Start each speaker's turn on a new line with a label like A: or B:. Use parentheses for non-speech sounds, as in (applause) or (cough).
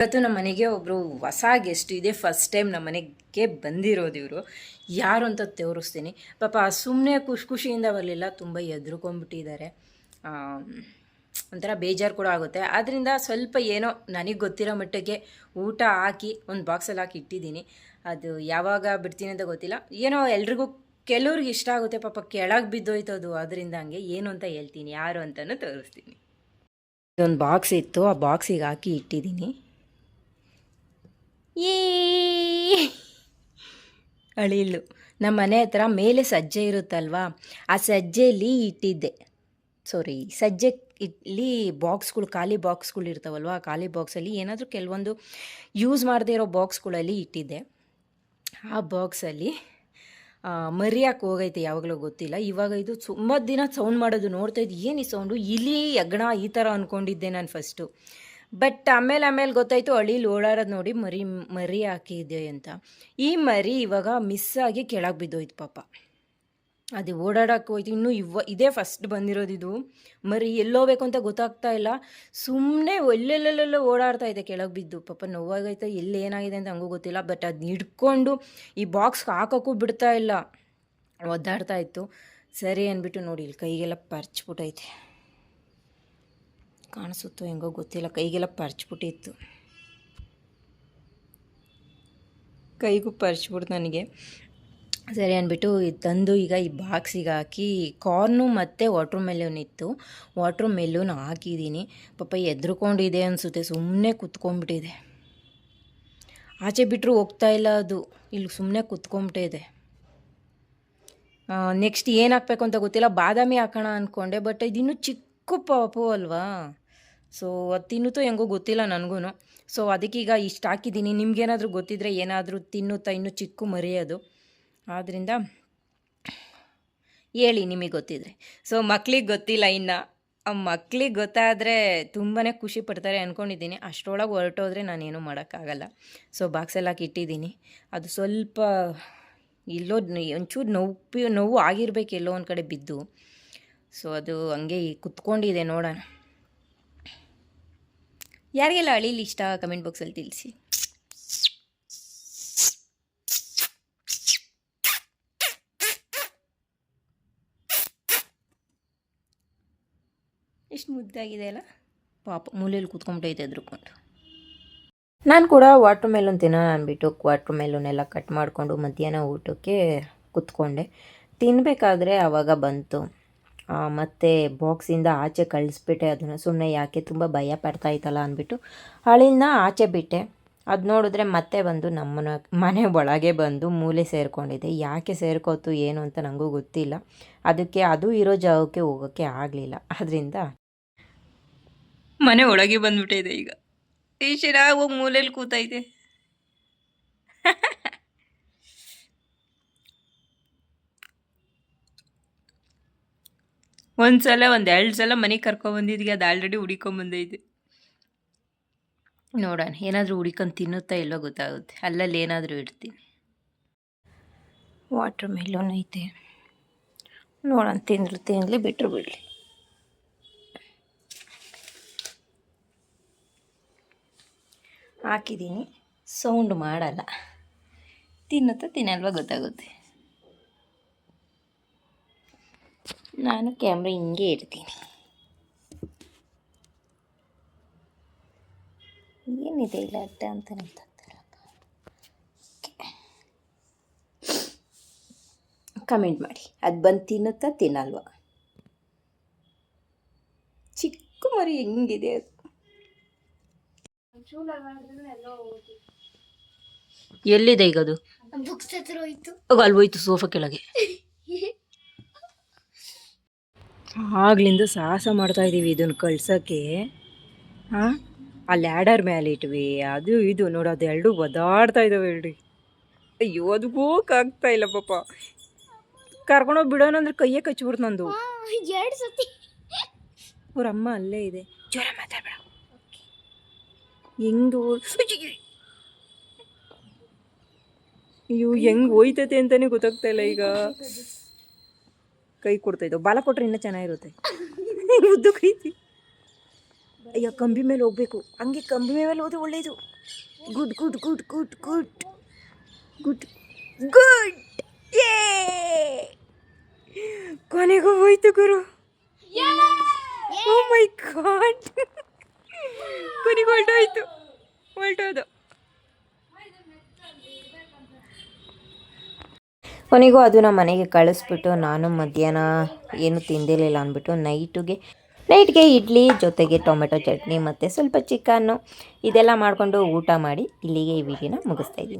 A: ಇವತ್ತು ನಮ್ಮ ಮನೆಗೆ ಒಬ್ಬರು ಹೊಸ ಗೆಸ್ಟ್ ಇದೆ. ಫಸ್ಟ್ ಟೈಮ್ ನಮ್ಮ ಮನೆಗೆ ಬಂದಿರೋದು ಇವರು. ಯಾರು ಅಂತ ತೋರಿಸ್ತೀನಿ. ಪಾಪ ಸುಮ್ಮನೆ ಖುಷಿ ಖುಷಿಯಿಂದ ಬರಲಿಲ್ಲ. ತುಂಬ ಎದ್ರುಕೊಂಡ್ಬಿಟ್ಟಿದ್ದಾರೆ. ಒಂಥರ ಬೇಜಾರು ಕೂಡ ಆಗುತ್ತೆ. ಆದ್ದರಿಂದ ಸ್ವಲ್ಪ ಏನೋ ನನಗೆ ಗೊತ್ತಿರೋ ಮಟ್ಟಿಗೆ ಊಟ ಹಾಕಿ ಒಂದು ಬಾಕ್ಸಲ್ಲಿ ಹಾಕಿ ಇಟ್ಟಿದ್ದೀನಿ. ಅದು ಯಾವಾಗ ಬಿಡ್ತೀನಿ ಅಂತ ಗೊತ್ತಿಲ್ಲ. ಏನೋ ಎಲ್ರಿಗೂ ಕೆಲವ್ರಿಗೆ ಇಷ್ಟ ಆಗುತ್ತೆ. ಪಾಪ ಕೆಳಗೆ ಬಿದ್ದೋಯ್ತದು. ಅದರಿಂದ ಹಂಗೆ ಏನು ಅಂತ ಹೇಳ್ತೀನಿ. ಯಾರು ಅಂತಲೂ ತೋರಿಸ್ತೀನಿ. ಇದೊಂದು ಬಾಕ್ಸ್ ಇತ್ತು. ಆ ಬಾಕ್ಸಿಗೆ ಹಾಕಿ ಇಟ್ಟಿದ್ದೀನಿ. ಅಳಿಲು ನಮ್ಮ ಮನೆ ಹತ್ರ ಮೇಲೆ ಸಜ್ಜೆ ಇರುತ್ತಲ್ವಾ? ಆ ಸಜ್ಜೆಯಲ್ಲಿ ಇಟ್ಟಿದ್ದೆ. ಸಾರಿ ಸಜ್ಜೆ ಇಲ್ಲಿ ಬಾಕ್ಸ್ಗಳು, ಖಾಲಿ ಬಾಕ್ಸ್ಗಳು ಇರ್ತಾವಲ್ವ? ಖಾಲಿ ಬಾಕ್ಸಲ್ಲಿ ಏನಾದರೂ ಕೆಲವೊಂದು ಯೂಸ್ ಮಾಡದೇ ಇರೋ ಬಾಕ್ಸ್ಗಳಲ್ಲಿ ಇಟ್ಟಿದ್ದೆ. ಆ ಬಾಕ್ಸಲ್ಲಿ ಮರಿಯಾಕೆ ಹೋಗೈತೆ ಯಾವಾಗಲೂ ಗೊತ್ತಿಲ್ಲ. ಇವಾಗ ಇದು ಸುಮ್ಮ ದಿನ ಸೌಂಡ್ ಮಾಡೋದು ನೋಡ್ತಾ ಇದ್ದು. ಏನು ಈ ಸೌಂಡು ಇಲಿ, ಯಗ್ಣ ಈ ಥರ ಅಂದ್ಕೊಂಡಿದ್ದೆ ನಾನು ಫಸ್ಟು ಬಟ್ ಆಮೇಲೆ ಆಮೇಲೆ ಗೊತ್ತಾಯಿತು ಅಳಿ ಓಡಾಡೋದು ನೋಡಿ ಮರಿ ಮರಿ ಹಾಕಿದೆ ಅಂತ ಈ ಮರಿ ಇವಾಗ ಮಿಸ್ ಆಗಿ ಕೆಳಗೆ ಬಿದ್ದೋಯ್ತು ಪಾಪ. ಅದು ಓಡಾಡಕ್ಕೆ ಹೋಯ್ತು. ಇನ್ನೂ ಇವ, ಇದೇ ಫಸ್ಟ್ ಬಂದಿರೋದು ಇದು. ಮರಿ ಎಲ್ಲೋಬೇಕು ಅಂತ ಗೊತ್ತಾಗ್ತಾ ಇಲ್ಲ. ಸುಮ್ಮನೆ ಎಲ್ಲೆಲ್ಲೆಲ್ಲೆಲ್ಲ ಓಡಾಡ್ತಾ ಇದೆ ಕೆಳಗೆ ಬಿದ್ದು. ಪಾಪ ನೋವಾಗೈತೆ, ಎಲ್ಲಿ ಏನಾಗಿದೆ ಅಂತ ಹಂಗೂ ಗೊತ್ತಿಲ್ಲ. ಬಟ್ ಅದನ್ನ ಹಿಡ್ಕೊಂಡು ಈ ಬಾಕ್ಸ್ಗೆ ಹಾಕೋಕ್ಕೂ ಬಿಡ್ತಾ ಇಲ್ಲ. ಒದ್ದಾಡ್ತಾ ಇತ್ತು. ಸರಿ ಅಂದ್ಬಿಟ್ಟು ನೋಡಿ, ಇಲ್ಲಿ ಕೈಗೆಲ್ಲ ಪರ್ಚ್ಬಿಟ್ಟೈತೆ. ಕಾಣಿಸುತ್ತೋ ಹೆಂಗೋ ಗೊತ್ತಿಲ್ಲ. ಕೈಗೆಲ್ಲ ಪರ್ಚ್ಬಿಟ್ಟಿತ್ತು ಕೈಗೂ ಪರ್ಚ್ಬಿಡ್ತು ನನಗೆ. ಸರಿ ಅಂದ್ಬಿಟ್ಟು ತಂದು ಈಗ ಈ ಬಾಕ್ಸಿಗೆ ಹಾಕಿ ಕಾರ್ನು ಮತ್ತು ವಾಟ್ರ್ ಮೆಲೂನ್ ಇತ್ತು. ವಾಟ್ರ್ ಮೆಲೂನ್ ಹಾಕಿದ್ದೀನಿ. ಪಾಪ ಎದ್ರುಕೊಂಡಿದೆ ಅನಿಸುತ್ತೆ. ಸುಮ್ಮನೆ ಕುತ್ಕೊಂಡ್ಬಿಟ್ಟಿದೆ. ಆಚೆ ಬಿಟ್ಟರು ಹೋಗ್ತಾ ಇಲ್ಲ ಅದು. ಇಲ್ಲಿ ಸುಮ್ಮನೆ ಕುತ್ಕೊಂಬಿಟ್ಟಿದೆ ನೆಕ್ಸ್ಟ್ ಏನು ಹಾಕ್ಬೇಕು ಅಂತ ಗೊತ್ತಿಲ್ಲ. ಬಾದಾಮಿ ಹಾಕೋಣ ಅಂದ್ಕೊಂಡೆ ಬಟ್ ಇದಿನ್ನೂ ಚಿಕ್ಕ ಪಾಪು ಅಲ್ವಾ? ಸೊ ಅದು ತಿನ್ನುತ್ತೋ ಹೆಂಗೋ ಗೊತ್ತಿಲ್ಲ ನನಗೂ ಸೊ ಅದಕ್ಕೀಗ ಇಷ್ಟು ಹಾಕಿದ್ದೀನಿ. ನಿಮ್ಗೇನಾದರೂ ಗೊತ್ತಿದ್ರೆ ಏನಾದರೂ ತಿನ್ನುತ್ತಾ ಇನ್ನೂ ಚಿಕ್ಕ ಅದು ಆದ್ದರಿಂದ ಹೇಳಿ ನಿಮಗೆ ಗೊತ್ತಿದ್ರೆ. ಸೊ ಮಕ್ಳಿಗೆ ಗೊತ್ತಿಲ್ಲ ಇನ್ನು. ಆ ಮಕ್ಳಿಗೆ ಗೊತ್ತಾದರೆ ತುಂಬಾ ಖುಷಿ ಪಡ್ತಾರೆ ಅಂದ್ಕೊಂಡಿದ್ದೀನಿ ಅಷ್ಟರೊಳಗೆ ಹೊರಟೋದ್ರೆ ನಾನೇನು ಮಾಡೋಕ್ಕಾಗಲ್ಲ. ಸೊ ಬಾಕ್ಸೆಲ್ಲ ಹಾಕಿ ಇಟ್ಟಿದ್ದೀನಿ ಅದು ಸ್ವಲ್ಪ ಇಲ್ಲೋ ಒಂಚೂರು ನೋವು ನೋವು ಆಗಿರ್ಬೇಕು ಎಲ್ಲೋ ಒಂದು ಕಡೆ ಬಿದ್ದು. ಸೊ ಅದು ಹಂಗೆ ಕುತ್ಕೊಂಡಿದೆ ನೋಡೋಣ. ಯಾರಿಗೆಲ್ಲ ಅಳಿಲಿ ಇಷ್ಟ ಕಮೆಂಟ್ ಬಾಕ್ಸಲ್ಲಿ ತಿಳಿಸಿ. ಎಷ್ಟು ಮುದ್ದಾಗಿದೆ ಅಲ್ಲ? ಪಾಪ ಮೂಲೆಯಲ್ಲಿ ಕೂತ್ಕೊಂಡ್ಬಿಟ್ಟೈತೆ ಎದ್ರುಕೊಂಡು ನಾನು ಕೂಡ ವಾಟ್ರ್ ಮೆಲೂನ್ ತಿನ್ನೋಣ ಅಂದ್ಬಿಟ್ಟು ವಾಟ್ರ್ ಮೆಲೂನೆಲ್ಲ ಕಟ್ ಮಾಡಿಕೊಂಡು ಮಧ್ಯಾಹ್ನ ಊಟಕ್ಕೆ ಕೂತ್ಕೊಂಡೆ. ತಿನ್ನಬೇಕಾದ್ರೆ ಆವಾಗ ಬಂತು. ಮತ್ತು ಬಾಕ್ಸಿಂದ ಆಚೆ ಕಳಿಸ್ಬಿಟ್ಟೆ ಅದನ್ನು. ಸುಮ್ಮನೆ ಯಾಕೆ? ತುಂಬ ಭಯ ಪಡ್ತಾ ಇತ್ತಲ್ಲ ಅಂದ್ಬಿಟ್ಟು. ಹಳಿನ ಆಚೆ ಬಿಟ್ಟೆ. ಅದು ನೋಡಿದ್ರೆ ಮತ್ತೆ ಬಂದು ನಮ್ಮನ ಮನೆ ಒಳಗೆ ಬಂದು ಮೂಲೆ ಸೇರಿಕೊಂಡಿದೆ. ಯಾಕೆ ಸೇರ್ಕೋತು, ಏನು ಅಂತ ನನಗೂ ಗೊತ್ತಿಲ್ಲ. ಅದಕ್ಕೆ ಅದು ಇರೋ ಜಾಗಕ್ಕೆ ಹೋಗೋಕ್ಕೆ ಆಗಲಿಲ್ಲ. ಅದರಿಂದ ಮನೆ ಒಳಗೆ ಬಂದ್ಬಿಟ್ಟಿದೆ ಈಗ. ಈಶಿರಾಗಿ ಹೋಗಿ ಮೂಲೆಯಲ್ಲಿ ಕೂತೈತೆ. ಒಂದು ಸಲ ಒಂದು ಎರಡು ಸಲ ಮನೆಗೆ ಕರ್ಕೊಂಬಂದಿದ್ಗೆ ಅದು ಆಲ್ರೆಡಿ ಹುಡಿಕೊಂಬಂದೈತೆ ನೋಡೋಣ ಏನಾದರೂ ಹುಡಿಕೊಂಡು ತಿನ್ನುತ್ತಾ ಇಲ್ಲೋ ಗೊತ್ತಾಗುತ್ತೆ. ಅಲ್ಲಲ್ಲಿ ಏನಾದರೂ ಇಡ್ತೀನಿ. ವಾಟ್ರ್ ಮೆಲೋನ್ ಐತೆ. ನೋಡೋಣ ತಿಂದ್ರು ತಿನ್ನಲಿ ಬಿಟ್ಟರು ಬಿಡಲಿ. ಹಾಕಿದ್ದೀನಿ. ಸೌಂಡ್ ಮಾಡಲ್ಲ. ತಿನ್ನುತ್ತಾ ತಿನ್ನಲ್ವ ಗೊತ್ತಾಗುತ್ತೆ. ನಾನು ಕ್ಯಾಮ್ರ ಹಿಂಗೆ ಇಡ್ತೀನಿ. ಏನಿದೆ ಇಲ್ಲ ಅಡ್ಡ ಅಂತ ಕಮೆಂಟ್ ಮಾಡಿ. ಅದು ಬಂದು ತಿನ್ನುತ್ತಾ ತಿನ್ನಲ್ವ? ಚಿಕ್ಕ ಮರಿ ಹೆಂಗಿದೆ ಅದು. ಎಲ್ಲಿದೆ ಈಗ ಅದು? ಅಲ್ವೋಯ್ತು ಅಲ್ಲಿ ಹೋಯ್ತು ಸೋಫಾ ಕೆಳಗೆ. ಆಗ್ಲಿಂದ ಸಾಹಸ ಮಾಡ್ತಾ ಇದ್ದೀವಿ ಇದನ್ನು ಕಳ್ಸೋಕ್ಕೆ. ಹಾಂ? ಆ ಲ್ಯಾಡರ್ ಮೇಲೆ ಇಟ್ವಿ ಅದು ಇದು ನೋಡು ಅದು ಎರಡು ಒದಾಡ್ತಾ ಇದ್ದಾವೆ ಹೇಳ್ರಿ ಅಯ್ಯೋ ಅದು ಹೋಗಕ್ಕಾಗ್ತಾ ಇಲ್ಲ ಪಾಪ. ಕರ್ಕೊಂಡೋಗಿ ಬಿಡೋಣ ಅಂದ್ರೆ ಕೈಯೇ ಕಚ್ಬಿಡ್ತು ನಂದು.
B: ಎರಡು ಸತಿ.
A: ಅವ್ರ ಅಮ್ಮ ಅಲ್ಲೇ ಇದೆ. ಜ್ವರ ಮಾತಾಡ್ಬೇಡ. ಹೆಂಗೆ ಅಯ್ಯೋ ಹೆಂಗ್ ಹೋಯ್ತತೆ ಅಂತಾನೆ ಗೊತ್ತಾಗ್ತಾ ಇಲ್ಲ ಈಗ ಕೈ ಕೊಡ್ತಾ ಇದ್ದವು. ಬಾಲ ಕೊಟ್ರೆ ಇನ್ನೂ ಚೆನ್ನಾಗಿರುತ್ತೆ. (laughs) ಉದ್ದು ಕೈತಿ ಅಯ್ಯೋ ಕಂಬಿ ಮೇಲೆ ಹೋಗ್ಬೇಕು. ಹಂಗೆ ಕಂಬಿ ಮೇಲೆ ಹೋದ್ರೆ ಒಳ್ಳೆಯದು good good good good good. Good good. ಯೇ ಕೊನೆಗೂ ಹೋಯ್ತು ಗುರು. ಓ ಮೈ ಗಾಡ್ (laughs) ಕೊನೆಗೆ ಹೊಲ್ಟೋಯ್ತು ಹೊರಟೋದು. ಕೊನೆಗೂ ಅದು ನಮ್ಮ ಮನೆಗೆ ಕಳಿಸ್ಬಿಟ್ಟು ನಾನು ಮಧ್ಯಾಹ್ನ ಏನು ತಿಂದಿರಲಿಲ್ಲ ಅಂದ್ಬಿಟ್ಟು ನೈಟಿಗೆ, ನೈಟ್ಗೆ ಇಡ್ಲಿ ಜೊತೆಗೆ ಟೊಮೆಟೊ ಚಟ್ನಿ ಮತ್ತು ಸ್ವಲ್ಪ ಚಿಕನ್ನು ಇದೆಲ್ಲ ಮಾಡಿಕೊಂಡು ಊಟ ಮಾಡಿ ಇಲ್ಲಿಗೆ ಈ ವಿಡಿಯೋನ ಮುಗಿಸ್ತಾ ಇದ್ದೀನಿ.